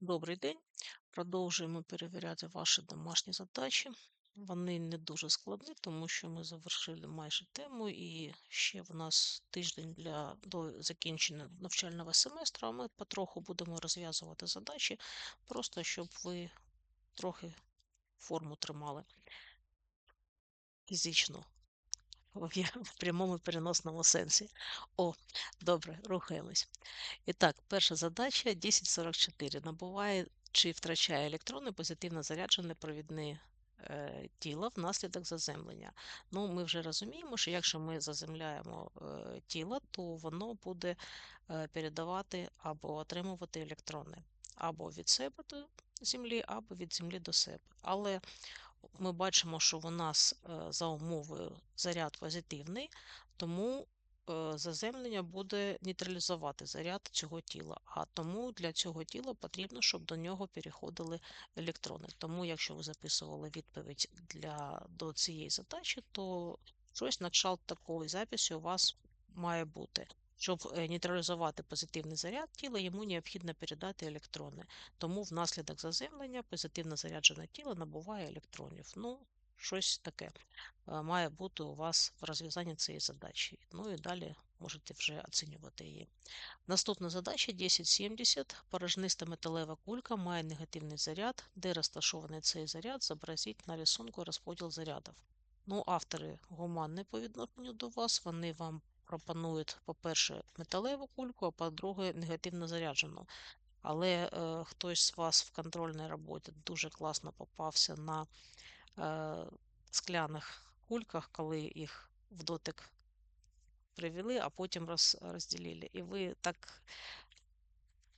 Добрий день. Продовжуємо перевіряти ваші домашні задачі. Вони не дуже складні, тому що ми завершили майже тему, і ще в нас тиждень для до закінчення навчального семестру, а ми потроху будемо розв'язувати задачі, просто щоб ви трохи форму тримали фізично в прямому переносному сенсі. О, добре, рухаємось. І так, перша задача 1044. Набуває чи втрачає електрони позитивно заряджене провідне е, тіло внаслідок заземлення. Ну, ми вже розуміємо, що якщо ми заземляємо е, тіло, то воно буде е, передавати або отримувати електрони або від себе до землі, або від землі до себе. Але ми бачимо, що у нас е, за умовою заряд позитивний, тому е, заземлення буде нейтралізувати заряд цього тіла. А тому для цього тіла потрібно, щоб до нього переходили електрони. Тому, якщо ви записували відповідь для, до цієї задачі, то щось на кшталт такої записі у вас має бути. Щоб е, нейтралізувати позитивний заряд тіла, йому необхідно передати електрони. Тому внаслідок заземлення позитивно заряджене тіло набуває електронів. Ну, щось таке е, має бути у вас в розв'язанні цієї задачі. Ну і далі можете вже оцінювати її. Наступна задача 1070. Порожниста металева кулька має негативний заряд, де розташований цей заряд, зобразіть на рисунку розподіл зарядів. Ну, автори гуманні по відношенню до вас, вони вам пропонують, по-перше, металеву кульку, а по-друге, негативно заряджену. Але е, хтось з вас в контрольній роботі дуже класно попався на е, скляних кульках, коли їх в дотик привели, а потім роз, розділили. І ви так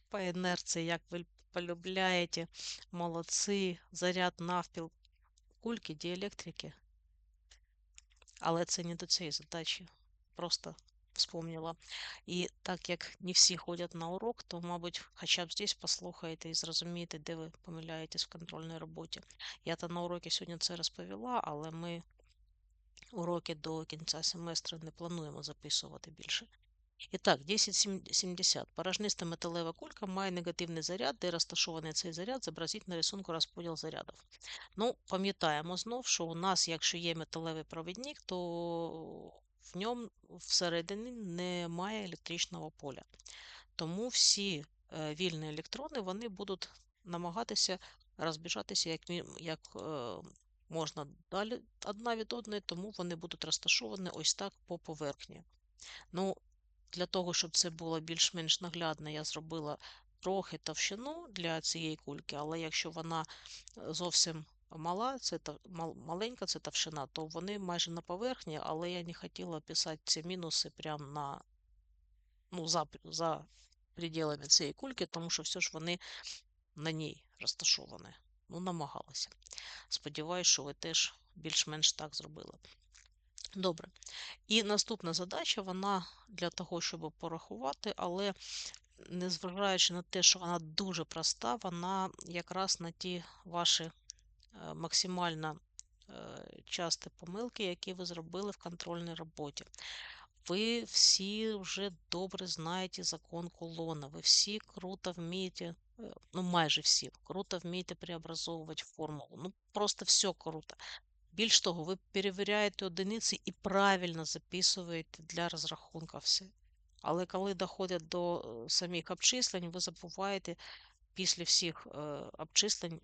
по інерції, як ви полюбляєте, молодці, заряд навпіл кульки, діелектрики. Але це не до цієї задачі. Просто вспомнила. І так як не всі ходять на урок, то, мабуть, хоча б здесь послухаєте і зрозумієте, де ви помиляєтесь в контрольній роботі. Я то на уроці сьогодні це розповіла, але ми уроки до кінця семестру не плануємо записувати більше. І так, 1070. Порожниста металева кулька має негативний заряд, де розташований цей заряд, зобразіть на рисунку розподіл зарядів. Ну, пам'ятаємо знов, що у нас, якщо є металевий провідник, то в ньому всередині немає електричного поля. Тому всі е, вільні електрони вони будуть намагатися розбіжатися як, як е, можна далі одна від одної, тому вони будуть розташовані ось так по поверхні. Ну, для того, щоб це було більш-менш наглядно, я зробила трохи товщину для цієї кульки, але якщо вона е, зовсім мала, це та- мал- маленька це товщина, то вони майже на поверхні, але я не хотіла писати ці мінуси прямо на, ну, за, за пределами цієї кульки, тому що все ж вони на ній розташовані. Ну, намагалася. Сподіваюсь, що ви теж більш-менш так зробили. Добре. І наступна задача, вона для того, щоб порахувати, але незважаючи на те, що вона дуже проста, вона якраз на ті ваші максимально е, часті помилки, які ви зробили в контрольній роботі. Ви всі вже добре знаєте закон колона, ви всі круто вмієте, е, ну майже всі, круто вмієте преобразовувати формулу. Ну, просто все круто. Більш того, ви перевіряєте одиниці і правильно записуєте для розрахунка все. Але коли доходять до самих обчислень, ви забуваєте після всіх обчислень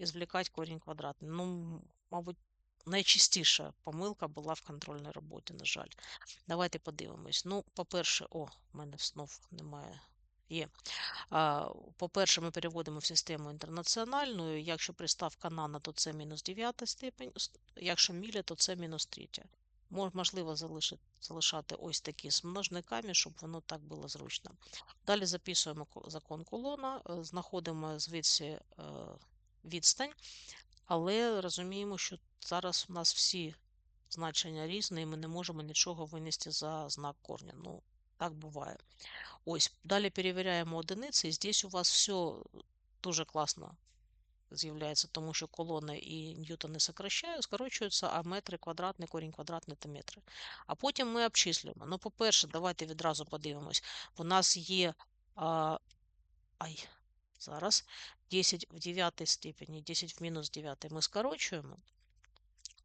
извлекати корінь квадратний. Ну, мабуть, найчастіша помилка була в контрольній роботі, на жаль. Давайте подивимось. Ну, по-перше, о, в мене знов немає. Є. По-перше, ми переводимо в систему інтернаціональну. Якщо приставка нано, то це мінус 9 степень, якщо міля, то це мінус 3. Можливо, залишити, залишати ось такі з множниками, щоб воно так було зручно. Далі записуємо закон колона, е, знаходимо звідси е, відстань, але розуміємо, що зараз у нас всі значення різні, і ми не можемо нічого винести за знак корня. Ну, так буває. Ось, далі перевіряємо одиниці, і здесь у вас все дуже класно з'являється, тому що колони і ньютони скорочуються, а метри квадратний, корінь квадратний та метри. А потім ми обчислюємо. Ну, по-перше, давайте відразу подивимось. У нас є. А, ай, Зараз 10 в 9 степені, 10 в мінус 9 ми скорочуємо.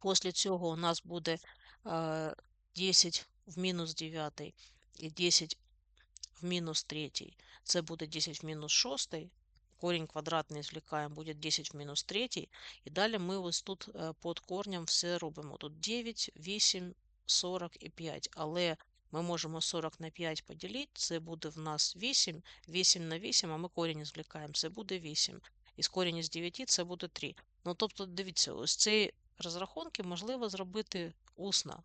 Після цього у нас буде е, 10 в мінус 9 і 10 в мінус 3. Це буде 10 в мінус 6. Корінь квадратний звлікаємо, буде 10 в мінус 3. І далі ми ось тут е, під корнем все робимо. Тут 9, 8, 40 і 5. Але ми можемо 40 на 5 поділити, це буде в нас 8, 8 на 8, а ми корінь звлікаємо, це буде 8. І з корінь із 9 це буде 3. Ну, тобто, дивіться, ось ці розрахунки можливо зробити усно,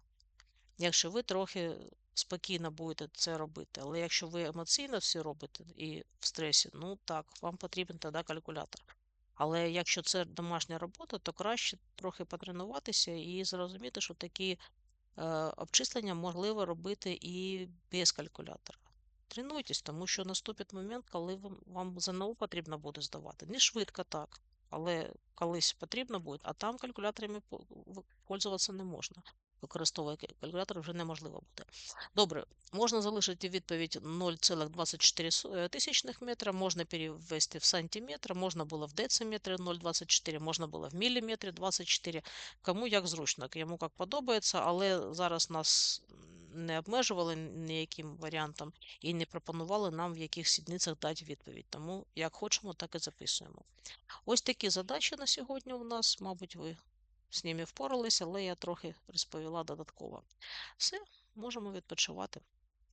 якщо ви трохи спокійно будете це робити. Але якщо ви емоційно все робите і в стресі, ну так, вам потрібен тоді калькулятор. Але якщо це домашня робота, то краще трохи потренуватися і зрозуміти, що такі обчислення можливо робити і без калькулятора. Тренуйтесь, тому що наступить момент, коли вам, вам ЗНО потрібно буде здавати. Не швидко так, але колись потрібно буде, а там калькуляторами по- пользуватися не можна. Використовувати калькулятор вже неможливо буде. Добре, можна залишити відповідь 0,24 тисячних метра, можна перевести в сантиметр, можна було в дециметрі 0,24, можна було в міліметрі 24. Кому як зручно, йому як подобається, але зараз нас не обмежували ніяким варіантом і не пропонували нам в яких сідницях дати відповідь. Тому як хочемо, так і записуємо. Ось такі задачі на сьогодні у нас, мабуть, ви з ними впоралися, але я трохи розповіла додатково. Все, можемо відпочивати.